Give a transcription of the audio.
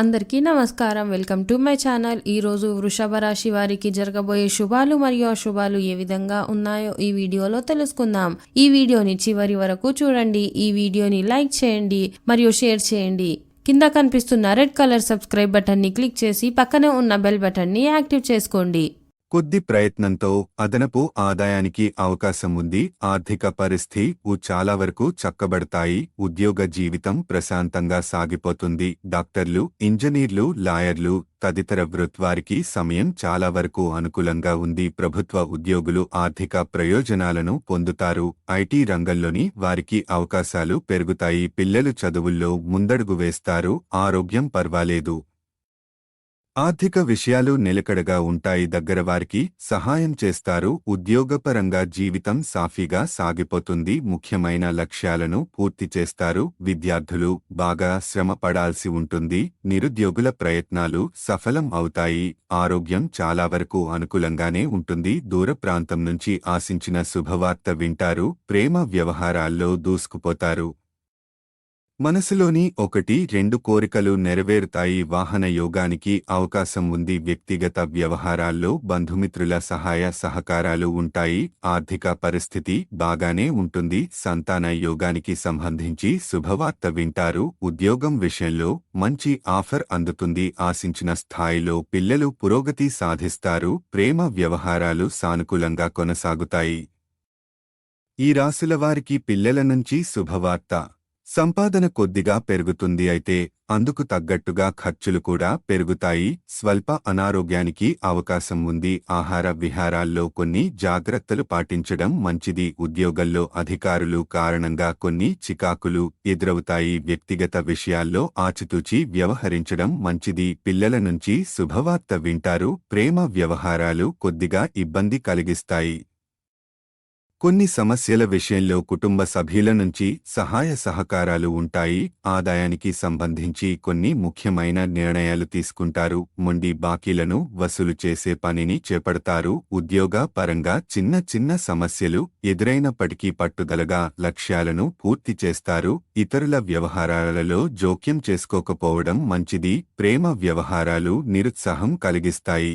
అందరికీ నమస్కారం. Welcome to my channel. ఈ రోజు వృషభ రాశి వారికి జరగబోయే శుభాలు మరియు అశుభాలు ఏ విధంగా ఉన్నాయో ఈ వీడియోలో తెలుసుకుందాం. ఈ వీడియోని చివరి వరకు చూడండి. ఈ వీడియోని లైక్ చేయండి మరియు షేర్ చేయండి. కింద కనిపిస్తున్న రెడ్ కలర్ సబ్స్క్రైబ్ బటన్ని క్లిక్ చేసి పక్కనే ఉన్న బెల్ బటన్ని యాక్టివ్ చేసుకోండి. కొద్ది ప్రయత్నంతో అదనపు ఆదాయానికి అవకాశం ఉంది ఆర్థిక పరిస్థితి ఉ చాలా వరకు చక్కబడతాయి. ఉద్యోగ జీవితం ప్రశాంతంగా సాగిపోతుంది. డాక్టర్లు ఇంజనీర్లు లాయర్లు తదితర వృత్వారికి సమయం చాలా వరకు అనుకూలంగా ఉంది. ప్రభుత్వ ఉద్యోగులు ఆర్థిక ప్రయోజనాలను పొందుతారు. ఐటీ రంగంలోని వారికి అవకాశాలు పెరుగుతాయి. పిల్లలు చదువుల్లో ముందడుగు వేస్తారు. ఆరోగ్యం పర్వాలేదు. ఆర్థిక విషయాలు నిలకడగా ఉంటాయి దగ్గర వారికి సహాయం చేస్తారు. ఉద్యోగపరంగా జీవితం సాఫీగా సాగిపోతుంది. ముఖ్యమైన లక్ష్యాలను పూర్తి చేస్తారు. విద్యార్థులు బాగా శ్రమ పడాల్సి ఉంటుంది. నిరుద్యోగుల ప్రయత్నాలు సఫలం అవుతాయి. ఆరోగ్యం చాలా వరకు అనుకూలంగానే ఉంటుంది. దూర ప్రాంతం నుంచి ఆశించిన శుభవార్త వింటారు. ప్రేమ వ్యవహారాల్లో దూసుకుపోతారు. మనసులోని ఒకటి రెండు కోరికలు నెరవేరుతాయి. వాహన యోగానికి అవకాశం ఉంది. వ్యక్తిగత వ్యవహారాల్లో బంధుమిత్రుల సహాయ సహకారాలు ఉంటాయి. ఆర్థిక పరిస్థితి బాగానే ఉంటుంది. సంతాన యోగానికి సంబంధించి శుభవార్త వింటారు. ఉద్యోగం విషయంలో మంచి ఆఫర్ అందుతుంది. ఆశించిన స్థాయిలో పిల్లలు పురోగతి సాధిస్తారు. ప్రేమ వ్యవహారాలు సానుకూలంగా కొనసాగుతాయి. ఈ రాశుల వారికి పిల్లల నుంచి శుభవార్త. సంపాదన కొద్దిగా పెరుగుతుంది అయితే అందుకు తగ్గట్టుగా ఖర్చులు కూడా పెరుగుతాయి. స్వల్ప అనారోగ్యానికి అవకాశం ఉంది. ఆహార విహారాల్లో కొన్ని జాగ్రత్తలు పాటించడం మంచిది. ఉద్యోగంలో అధికారులు కారణంగా కొన్ని చికాకులు ఎదురవుతాయి. వ్యక్తిగత విషయాల్లో ఆచితూచి వ్యవహరించడం మంచిది. పిల్లల నుంచి శుభవార్త వింటారు. ప్రేమ వ్యవహారాలు కొద్దిగా ఇబ్బంది కలిగిస్తాయి. కొన్ని సమస్యల విషయంలో కుటుంబ సభ్యుల నుంచి సహాయ సహకారాలు ఉంటాయి. ఆదాయానికి సంబంధించి కొన్ని ముఖ్యమైన నిర్ణయాలు తీసుకుంటారు. మొండి బాకీలను వసూలు చేసే పనిని చేపడతారు. ఉద్యోగ పరంగా చిన్న చిన్న సమస్యలు ఎదురైనప్పటికీ పట్టుదలగా లక్ష్యాలను పూర్తి చేస్తారు. ఇతరుల వ్యవహారాలలో జోక్యం చేసుకోకపోవడం మంచిది. ప్రేమ వ్యవహారాలు నిరుత్సాహం కలిగిస్తాయి.